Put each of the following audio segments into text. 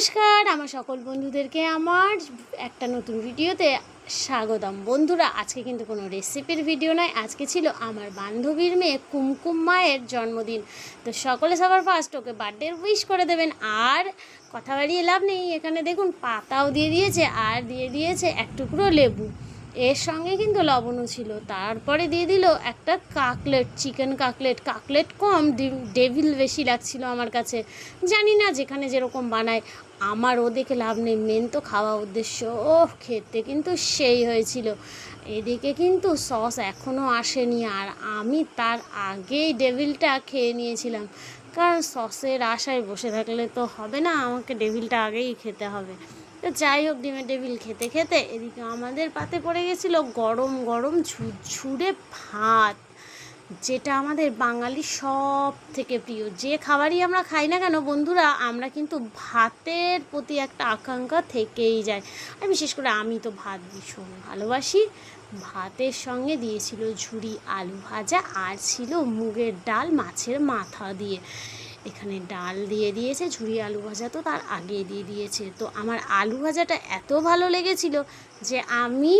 নমস্কার, আমার সকল বন্ধুদেরকে আমার একটা নতুন ভিডিওতে স্বাগতম। বন্ধুরা, আজকে কিন্তু কোনো রেসিপির ভিডিও নয়, আজকে ছিল আমার বান্ধবীর মেয়ে কুমকুম মায়ের জন্মদিন। তো সকলে সবার ফার্স্ট ওকে বার্থডে উইশ করে দেবেন, আর কথা বাড়িয়ে লাভ নেই। এখানে দেখুন, পাতাও দিয়ে দিয়েছে, আর দিয়ে দিয়েছে এক টুকরো লেবু। এর সঙ্গে কিন্তু লবণও ছিল। তারপরে দিয়ে দিল একটা কাকলেট, চিকেন কাকলেট। কাকলেট কম ডেভিল বেশি লাগছিল আমার কাছে। জানি না যেখানে যেরকম বানায়। আমার ও দেখে লাভ নেই। মেন তো খাওয়া উদ্দেশ্য। ও খেতে কিন্তু সেই হয়েছিল। এদিকে কিন্তু সস এখনও আসেনি আর আমি তার আগেই ডেভিলটা খেয়ে নিয়েছিলাম। কারণ সসের আশায় বসে থাকলে তো হবে না। আমাকে ডেভিলটা আগেই খেতে হবে। তো যাই হোক, ডিমের টেবিল খেতে খেতে এদিকে আমাদের পাতে পড়ে গেছিল গরম গরম ঝুরঝুরে ভাত, যেটা আমাদের বাঙালি সব থেকে প্রিয়। যে খাবারই আমরা খাই না কেন বন্ধুরা, আমরা কিন্তু ভাতের প্রতি একটা আকাঙ্ক্ষা থেকেই যায়। আর বিশেষ করে আমি তো ভাত ভীষণ ভালোবাসি। ভাতের সঙ্গে দিয়েছিল ঝুড়ি আলু ভাজা আর ছিল মুগের ডাল মাছের মাথা দিয়ে। এখানে ডাল দিয়ে দিয়েছে, ঝুরি আলু ভাজা তো তার আগে দিয়ে দিয়েছে। তো আমার আলু ভাজাটা এত ভালো লেগেছিল যে আমি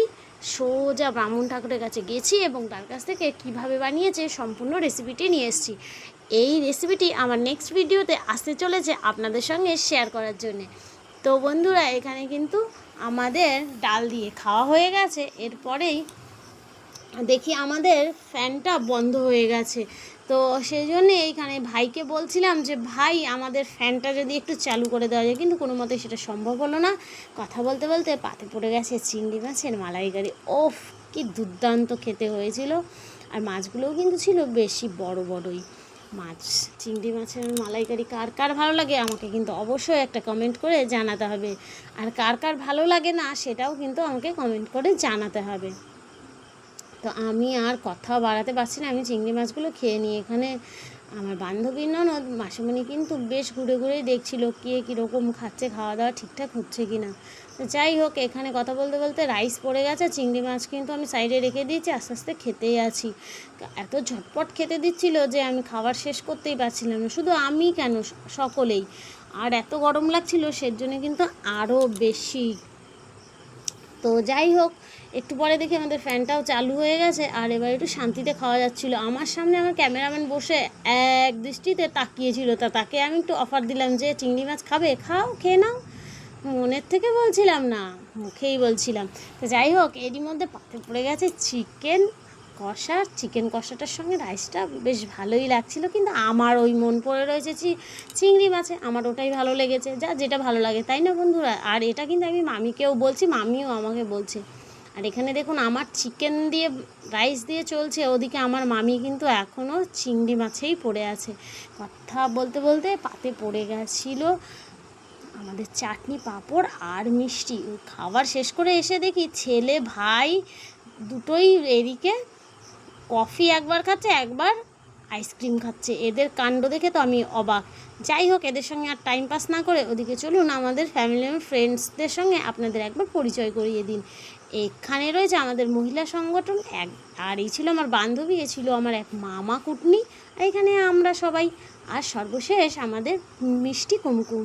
সোজা ব্রাহ্মণ ঠাকুরের কাছে গেছি এবং তার কাছ থেকে কীভাবে বানিয়েছে সম্পূর্ণ রেসিপিটি নিয়ে এসেছি। এই রেসিপিটি আমার নেক্সট ভিডিওতে আসতে চলেছে আপনাদের সঙ্গে শেয়ার করার জন্যে। তো বন্ধুরা, এখানে কিন্তু আমাদের ডাল দিয়ে খাওয়া হয়ে গেছে। এরপরেই দেখি আমাদের ফ্যানটা বন্ধ হয়ে গেছে। তো সেই জন্যে এইখানে ভাইকে বলছিলাম যে, ভাই, আমাদের ফ্যানটা যদি একটু চালু করে দেওয়া যায়। কিন্তু কোনো মতে সেটা সম্ভব হলো না। কথা বলতে বলতে পাতে পড়ে গেছে চিংড়ি মাছের মালাইকারি। ওফ, কি দুর্দান্ত খেতে হয়েছিল। আর মাছগুলোও কিন্তু ছিল বেশি বড় বড়ই। মাছ, চিংড়ি মাছের মালাইকারি কার কার ভালো লাগে আমাকে কিন্তু অবশ্যই একটা কমেন্ট করে জানাতে হবে। আর কার কার ভালো লাগে না সেটাও কিন্তু আমাকে কমেন্ট করে জানাতে হবে। আমি আর কথা বাড়াতে পারছি না। আমি চিংড়ি মাছগুলো খেয়ে নিই এখানে আমার বান্ধবীর ননদ মাসিমণি কিন্তু বেশ ঘুরে ঘুরেই দেখছিল কে কীরকম খাচ্ছে, খাওয়া দাওয়া ঠিকঠাক হচ্ছে কি না। তো যাই হোক, এখানে কথা বলতে বলতে রাইস পড়ে গেছে, চিংড়ি মাছ কিন্তু আমি সাইডে রেখে দিয়েছি, আস্তে আস্তে খেতেই আছি। এত ঝটপট খেতে দিচ্ছিল যে আমি খাবার শেষ করতেই পারছিলাম না, শুধু আমি কেন, সকলেই। আর এত গরম লাগছিল, সের জন্য কিন্তু আরও বেশি তো যাই হোক, একটু পরে দেখি আমাদের ফ্যানটাও চালু হয়ে গেছে, আর এবার একটু শান্তিতে খাওয়া যাচ্ছিল। আমার সামনে আমার ক্যামেরাম্যান বসে এক দৃষ্টিতে তাকিয়েছিল, তা তাকে আমি একটু অফার দিলাম যে, চিংড়ি মাছ খাবে? খাও, খেয়ে নাও। মনের থেকে বলছিলাম না, মুখেই বলছিলাম। তো যাই হোক, এরই মধ্যে পাতে পড়ে গেছে চিকেন কষা চিকেন কষাটার সঙ্গে রাইসটা বেশ ভালোই লাগছিল। কিন্তু আমার ওই মন পড়ে রয়েছে চিংড়ি মাছে, আমার ওটাই ভালো লেগেছে, যা যেটা ভালো লাগে, তাই না বন্ধুরা? আর এটা কিন্তু আমি মামিকেও বলছি, মামিও আমাকে বলছে। আর এখানে দেখুন, আমার চিকেন দিয়ে রাইস দিয়ে চলছে, ওদিকে আমার মামি কিন্তু এখনও চিংড়ি মাছেই পড়ে আছে। কথা বলতে বলতে পাতে পড়ে গেছিল। আমাদের চাটনি, পাঁপড় আর মিষ্টি। খাবার শেষ করে এসে দেখি ছেলে, ভাই দুটোই এদিকে কফি একবার খাচ্ছে, একবার আইসক্রিম খাচ্ছে। এদের কাণ্ড দেখে তো আমি অবাক। যাই হোক, এদের সঙ্গে আর টাইম পাস না করে ওদিকে চলুন, আমাদের ফ্যামিলি ফ্রেন্ডসদের সঙ্গে আপনাদের একবার পরিচয় করিয়ে দিন। এখানে রয়েছে আমাদের মহিলা সংগঠন, এক আর এই ছিল আমার বান্ধবী, এ ছিল আমার এক মামা কুটনি আর এখানে আমরা সবাই, আর সর্বশেষ আমাদের মিষ্টি কুমকুম।